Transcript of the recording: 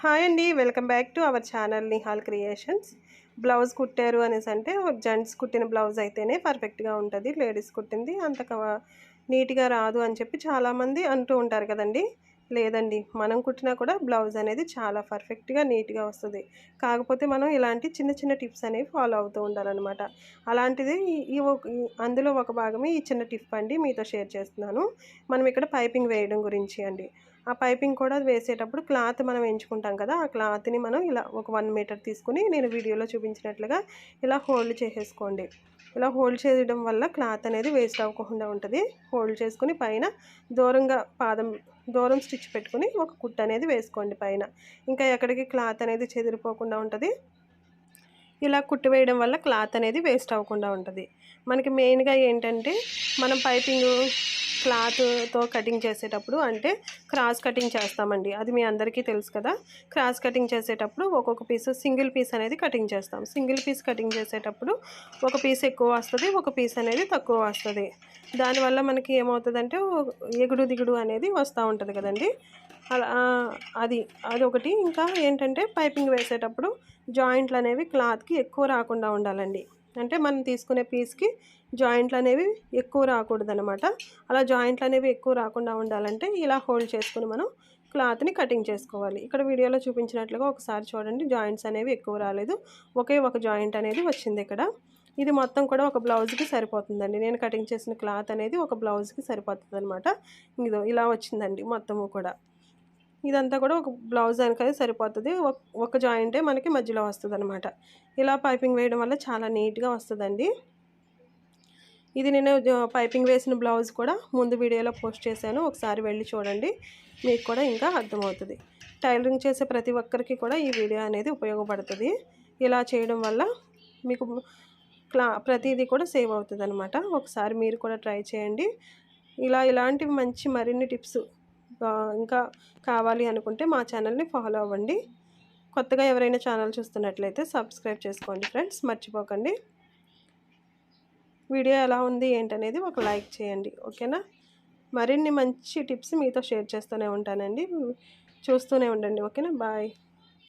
Hi అండి welcome back to our channel Nihal creations. Blouse కుట్టారు అనేసి అంటే జెంట్స్ కుట్టిన బ్లౌజ్ అయితేనే పర్ఫెక్ట్గా ఉంటుంది లేడీస్ కుట్టింది అంత నీట్గా రాదు అని చెప్పి చాలామంది అంటూ ఉంటారు కదండి. లేదండి మనం కుట్టినా కూడా బ్లౌజ్ అనేది చాలా పర్ఫెక్ట్గా నీట్గా వస్తుంది. కాకపోతే మనం ఇలాంటి చిన్న చిన్న టిప్స్ అనేవి ఫాలో అవుతూ ఉండాలన్నమాట. అలాంటిది ఈ- ఒక- ఈ- అందులో ఒక భాగమే ఈ చిన్న టిప్ అండి మీతో షేర్ చేస్తున్నాను. మనం ఇక్కడ పైపింగ్ వేయడం గురించి అండి. ఆ పైపింగ్ కూడా వేసేటప్పుడు క్లాత్ మనం ఎంచుకుంటాం కదా ఆ క్లాత్ని మనం ఇలా ఒక వన్ మీటర్ తీసుకుని నేను వీడియోలో చూపించినట్లుగా ఇలా హోల్డ్ చేసేసుకోండి. ఇలా హోల్డ్ చేయడం వల్ల క్లాత్ అనేది వేస్ట్ అవ్వకుండా ఉంటుంది. హోల్డ్ చేసుకుని పైన దూరంగా పాదం దూరం స్టిచ్ పెట్టుకుని ఒక కుట్ అనేది వేసుకోండి పైన. ఇంకా ఎక్కడికి క్లాత్ అనేది చెదిరిపోకుండా ఉంటుంది. ఇలా కుట్టు వేయడం వల్ల క్లాత్ అనేది వేస్ట్ అవ్వకుండా ఉంటుంది. మనకి మెయిన్గా ఏంటంటే మనం పైపింగ్ క్లాత్తో కటింగ్ చేసేటప్పుడు అంటే క్రాస్ కటింగ్ చేస్తామండి. అది మీ అందరికీ తెలుసు కదా. క్రాస్ కటింగ్ చేసేటప్పుడు ఒక్కొక్క పీస్ సింగిల్ పీస్ అనేది కటింగ్ చేస్తాం. సింగిల్ పీస్ కటింగ్ చేసేటప్పుడు ఒక పీస్ ఎక్కువ వస్తుంది ఒక పీస్ అనేది తక్కువ వస్తుంది. దానివల్ల మనకి ఏమవుతుందంటే ఎగుడు దిగుడు అనేది వస్తూ ఉంటుంది కదండి. అలా అది అదొకటి. ఇంకా ఏంటంటే పైపింగ్ వేసేటప్పుడు జాయింట్లు అనేవి క్లాత్కి ఎక్కువ రాకుండా ఉండాలండి. అంటే మనం తీసుకునే పీస్కి జాయింట్లు అనేవి ఎక్కువ రాకూడదు అనమాట అలా జాయింట్లు అనేవి ఎక్కువ రాకుండా ఉండాలంటే ఇలా హోల్డ్ చేసుకుని మనం క్లాత్ని కటింగ్ చేసుకోవాలి. ఇక్కడ వీడియోలో చూపించినట్లుగా ఒకసారి చూడండి జాయింట్స్ అనేవి ఎక్కువ రాలేదు. ఒకే ఒక జాయింట్ అనేది వచ్చింది ఇక్కడ. ఇది మొత్తం కూడా ఒక బ్లౌజ్కి సరిపోతుందండి. నేను కటింగ్ చేసిన క్లాత్ అనేది ఒక బ్లౌజ్కి సరిపోతుంది అనమాట ఇదో ఇలా వచ్చిందండి మొత్తము కూడా. ఇదంతా కూడా ఒక బ్లౌజ్ అనేది సరిపోతుంది. ఒక- ఒక జాయింటే మనకి మధ్యలో వస్తుంది అనమాట ఇలా పైపింగ్ వేయడం వల్ల చాలా నీట్గా వస్తుందండి. ఇది నేను పైపింగ్ వేసిన బ్లౌజ్ కూడా ముందు వీడియోలో పోస్ట్ చేశాను. ఒకసారి వెళ్ళి చూడండి. మీకు కూడా ఇంకా అర్థమవుతుంది. టైలరింగ్ చేసే ప్రతి ఒక్కరికి కూడా ఈ వీడియో అనేది ఉపయోగపడుతుంది. ఇలా చేయడం వల్ల మీకు క్లా ప్రతిదీ కూడా సేవ్ అవుతుంది అనమాట ఒకసారి మీరు కూడా ట్రై చేయండి. ఇలా ఇలాంటివి మంచి మరిన్ని టిప్స్ ఇంకా కావాలి అనుకుంటే మా ఛానల్ని ఫాలో అవ్వండి. కొత్తగా ఎవరైనా ఛానల్ చూస్తున్నట్లయితే సబ్స్క్రైబ్ చేసుకోండి ఫ్రెండ్స్. మర్చిపోకండి. వీడియో ఎలా ఉంది ఏంటనేది ఒక లైక్ చేయండి. ఓకేనా? మరిన్ని మంచి టిప్స్ మీతో షేర్ చేస్తూనే ఉంటానండి. చూస్తూనే ఉండండి. ఓకేనా? బాయ్.